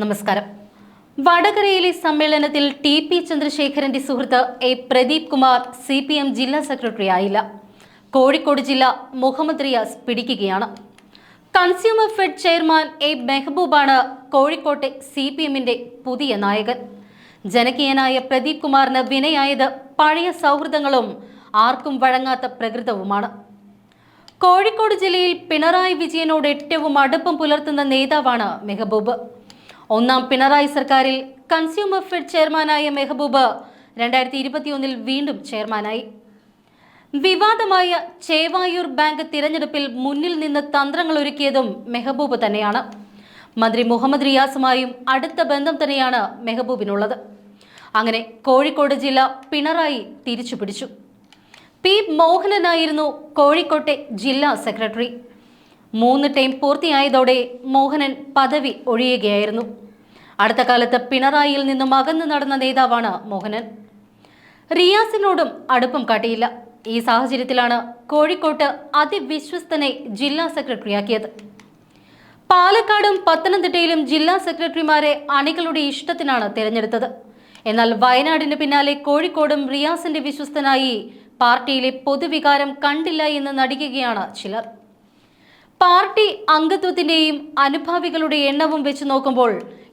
നമസ്കാരം. വടകരയിലെ സമ്മേളനത്തിൽ ടി പി ചന്ദ്രശേഖരന്റെ സുഹൃത്ത് A Pradeep Kumar C P M ജില്ലാ സെക്രട്ടറി ആയില്ല. കോഴിക്കോട് ജില്ല മുഹമ്മദ് റിയാസ് പിടിക്കുകയാണ്. കൺസ്യൂമർ ഫെഡ് ചെയർമാൻ എ മെഹബൂബാണ് കോഴിക്കോട്ടെ സി പി എമ്മിന്റെ പുതിയ നായകൻ. ജനകീയനായ പ്രദീപ് കുമാറിന് വിനയായത് പഴയ സൗഹൃദങ്ങളും ആർക്കും വഴങ്ങാത്ത പ്രകൃതവുമാണ്. കോഴിക്കോട് ജില്ലയിൽ പിണറായി വിജയനോട് ഏറ്റവും അടുപ്പം പുലർത്തുന്ന നേതാവാണ് മെഹബൂബ്. ഒന്നാം പിണറായി സർക്കാരിൽ കൺസ്യൂമർ ഫെഡ് ചെയർമാനായ മെഹബൂബ് രണ്ടായിരത്തി ഇരുപത്തിയൊന്നിൽ വീണ്ടും ചെയർമാനായി. വിവാദമായ ചേവായൂർ ബാങ്ക് തിരഞ്ഞെടുപ്പിൽ മുന്നിൽ നിന്ന് തന്ത്രങ്ങൾ ഒരുക്കിയതും മെഹബൂബ് തന്നെയാണ്. മന്ത്രി മുഹമ്മദ് റിയാസുമായും അടുത്ത ബന്ധം തന്നെയാണ് മെഹബൂബിനുള്ളത്. അങ്ങനെ കോഴിക്കോട് ജില്ല പിണറായി തിരിച്ചു പിടിച്ചു പി മോഹനനായിരുന്നു കോഴിക്കോട്ടെ ജില്ലാ സെക്രട്ടറി. മൂന്ന് ടൈം പൂർത്തിയായതോടെ മോഹനൻ പദവി ഒഴിയുകയായിരുന്നു. അടുത്ത കാലത്ത് പിണറായിയിൽ നിന്നും അകന്നു നടന്ന നേതാവാണ് മോഹനൻ. റിയാസിനോടും അടുപ്പം കാട്ടിയില്ല. ഈ സാഹചര്യത്തിലാണ് കോഴിക്കോട്ട് അതിവിശ്വസ്തനെ ജില്ലാ സെക്രട്ടറിയാക്കിയത്. പാലക്കാടും പത്തനംതിട്ടയിലും ജില്ലാ സെക്രട്ടറിമാരെ അണികളുടെ ഇഷ്ടത്തിനാണ് തിരഞ്ഞെടുത്തത്. എന്നാൽ വയനാടിന് പിന്നാലെ കോഴിക്കോടും റിയാസിന്റെ വിശ്വസ്തനായി പാർട്ടിയിലെ പൊതുവികാരം കണ്ടില്ല എന്ന് നടിക്കുകയാണ് ചിലർ. പാർട്ടി അംഗത്വത്തിന്റെയും അനുഭാവികളുടെ എണ്ണവും വെച്ച് നോക്കുമ്പോൾ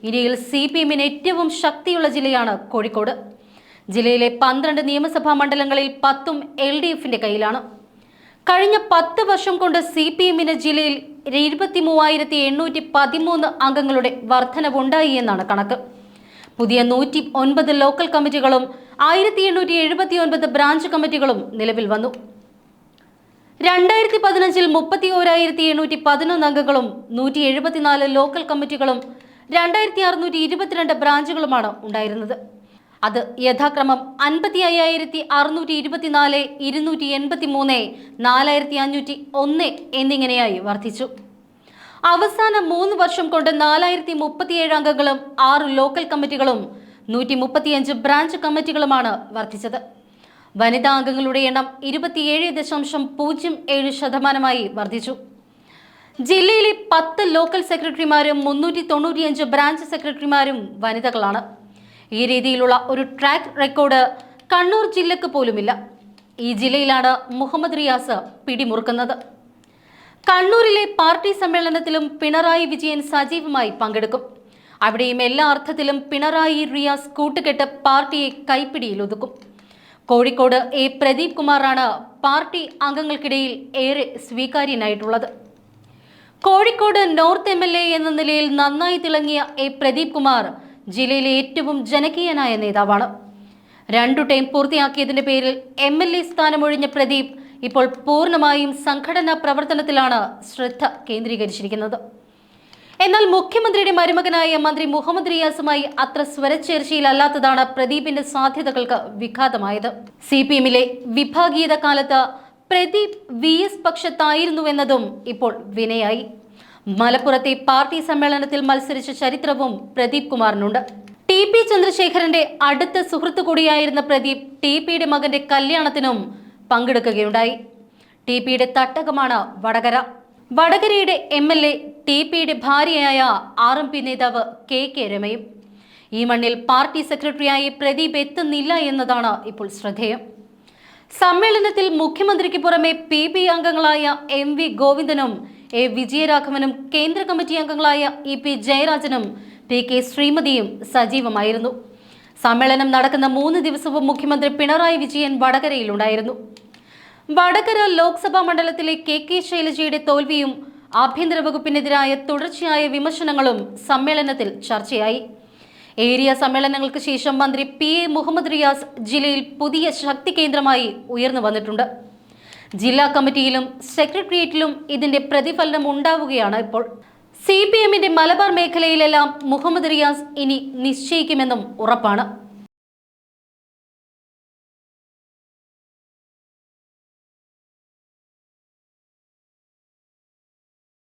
ഇന്ത്യയിൽ സി പി എമ്മിന് ഏറ്റവും ശക്തിയുള്ള ജില്ലയാണ് കോഴിക്കോട്. ജില്ലയിലെ പന്ത്രണ്ട് നിയമസഭാ മണ്ഡലങ്ങളിൽ പത്തും എൽ ഡി എഫിന്റെ കയ്യിലാണ്. കഴിഞ്ഞ പത്ത് വർഷം കൊണ്ട് സി പി എമ്മിന് ജില്ലയിൽ ഇരുപത്തി മൂവായിരത്തി എണ്ണൂറ്റി പതിമൂന്ന് അംഗങ്ങളുടെ വർധനവുണ്ടായി എന്നാണ് കണക്ക്. പുതിയ നൂറ്റി ഒൻപത് ലോക്കൽ കമ്മിറ്റികളും ആയിരത്തി എണ്ണൂറ്റി എഴുപത്തി ഒൻപത് ബ്രാഞ്ച് കമ്മിറ്റികളും നിലവിൽ വന്നു. രണ്ടായിരത്തി പതിനഞ്ചിൽ മുപ്പത്തി ഓരായിരത്തി എണ്ണൂറ്റി പതിനൊന്ന് അംഗങ്ങളും നൂറ്റി എഴുപത്തിനാല് ലോക്കൽ കമ്മിറ്റികളും രണ്ടായിരത്തി അറുന്നൂറ്റി ഇരുപത്തിരണ്ട് ബ്രാഞ്ചുകളുമാണ് ഉണ്ടായിരുന്നത്. അത് യഥാക്രമം അൻപത്തി അയ്യായിരത്തി അറുന്നൂറ്റി ഇരുപത്തിനാല് ഇരുന്നൂറ്റി എൺപത്തി മൂന്ന് നാലായിരത്തി അഞ്ഞൂറ്റി ഒന്ന് എന്നിങ്ങനെയായി വർദ്ധിച്ചു. അവസാന മൂന്ന് വർഷം കൊണ്ട് നാലായിരത്തി മുപ്പത്തിയേഴ് അംഗങ്ങളും ആറ് ലോക്കൽ കമ്മിറ്റികളും നൂറ്റി മുപ്പത്തിയഞ്ച് ബ്രാഞ്ച് കമ്മിറ്റികളുമാണ് വർദ്ധിച്ചത്. വനിതാ അംഗങ്ങളുടെ എണ്ണം ഇരുപത്തിയേഴ് ദശാംശം പൂജ്യം ഏഴ് ശതമാനമായി വർദ്ധിച്ചു. ജില്ലയിലെ പത്ത് ലോക്കൽ സെക്രട്ടറിമാരും മുന്നൂറ്റി തൊണ്ണൂറ്റിയഞ്ച് ബ്രാഞ്ച് സെക്രട്ടറിമാരും വനിതകളാണ്. ഈ രീതിയിലുള്ള ഒരു ട്രാക്ക് റെക്കോർഡ് കണ്ണൂർ ജില്ലക്ക് പോലുമില്ല. ഈ ജില്ലയിലാണ് മുഹമ്മദ് റിയാസ് പിടിമുറുക്കുന്നത്. കണ്ണൂരിലെ പാർട്ടി സമ്മേളനത്തിലും പിണറായി വിജയൻ സജീവമായി പങ്കെടുക്കും. അവിടെയും എല്ലാ അർത്ഥത്തിലും പിണറായി റിയാസ് കൂട്ടുകെട്ട് പാർട്ടിയെ കൈപ്പിടിയിൽ ഒതുക്കും. കോഴിക്കോട് എ പ്രദീപ് കുമാറാണ് പാർട്ടി അംഗങ്ങൾക്കിടയിൽ ഏറെ സ്വീകാര്യനായിട്ടുള്ളത്. Kozhikode north M L A എന്ന നിലയിൽ നന്നായി തിളങ്ങിയ എ പ്രദീപ് കുമാർ ജില്ലയിലെ ഏറ്റവും ജനകീയനായ നേതാവാണ്. രണ്ടു ടൈം പൂർത്തിയാക്കിയതിന്റെ പേരിൽ എം എൽ എ സ്ഥാനമൊഴിഞ്ഞ പ്രദീപ് ഇപ്പോൾ പൂർണമായും സംഘടനാ പ്രവർത്തനത്തിലാണ് ശ്രദ്ധ കേന്ദ്രീകരിച്ചിരിക്കുന്നത്. എന്നാൽ മുഖ്യമന്ത്രിയുടെ മരുമകനായ മന്ത്രി മുഹമ്മദ് റിയാസുമായി അത്ര സ്വരച്ചേർച്ചയിലല്ലാത്തതാണ് പ്രദീപിന്റെ സാധ്യതകൾക്ക് വിഘാതമായത്. സി പി എമ്മിലെ വിഭാഗീയത കാലത്ത് പ്രദീപ് വി എസ് പക്ഷത്തായിരുന്നുവെന്നതും ഇപ്പോൾ വിനയായി. മലപ്പുറത്തെ പാർട്ടി സമ്മേളനത്തിൽ മത്സരിച്ച ചരിത്രവും പ്രദീപ് കുമാറിനുണ്ട്. ടി പി ചന്ദ്രശേഖരന്റെ അടുത്ത സുഹൃത്തു കൂടിയായിരുന്ന പ്രദീപ് ടി പിയുടെ മകന്റെ കല്യാണത്തിനും പങ്കെടുക്കുകയുണ്ടായി. ടി പിയുടെ തട്ടകമാണ് വടകര. വടകരയുടെ എം എൽ എ ടി പിയുടെ ഭാര്യയായ ആർ എം പി നേതാവ് കെ കെ രമയും. ഈ മണ്ണിൽ പാർട്ടി സെക്രട്ടറിയായി പ്രദീപ് എത്തുന്നില്ല എന്നതാണ് ഇപ്പോൾ ശ്രദ്ധേയം. സമ്മേളനത്തിൽ മുഖ്യമന്ത്രിക്ക് പുറമെ പി ബി അംഗങ്ങളായ എം വി ഗോവിന്ദനും എ വിജയരാഘവനും കേന്ദ്ര കമ്മിറ്റി അംഗങ്ങളായ ഇ പി ജയരാജനും പി കെ ശ്രീമതിയും സജീവമായിരുന്നു. സമ്മേളനം നടക്കുന്ന മൂന്ന് ദിവസവും മുഖ്യമന്ത്രി പിണറായി വിജയൻ വടകരയിലുണ്ടായിരുന്നു. വടകര ലോക്സഭാ മണ്ഡലത്തിലെ കെ കെ ശൈലജയുടെ തോൽവിയും ആഭ്യന്തര വകുപ്പിനെതിരായ തുടർച്ചയായ വിമർശനങ്ങളും സമ്മേളനത്തിൽ ചർച്ചയായി. ഏരിയ സമ്മേളനങ്ങൾക്ക് ശേഷം മന്ത്രി പി എ മുഹമ്മദ് റിയാസ് ജില്ലയിൽ പുതിയ ശക്തി കേന്ദ്രമായി ഉയർന്നു വന്നിട്ടുണ്ട്. ജില്ലാ കമ്മിറ്റിയിലും സെക്രട്ടേറിയറ്റിലും ഇതിന്റെ പ്രതിഫലനം ഉണ്ടാവുകയാണ് ഇപ്പോൾ. സി പി എമ്മിന്റെ മലബാർ മേഖലയിലെല്ലാം മുഹമ്മദ് റിയാസ് ഇനി നിശ്ചയിക്കുമെന്നും ഉറപ്പാണ്.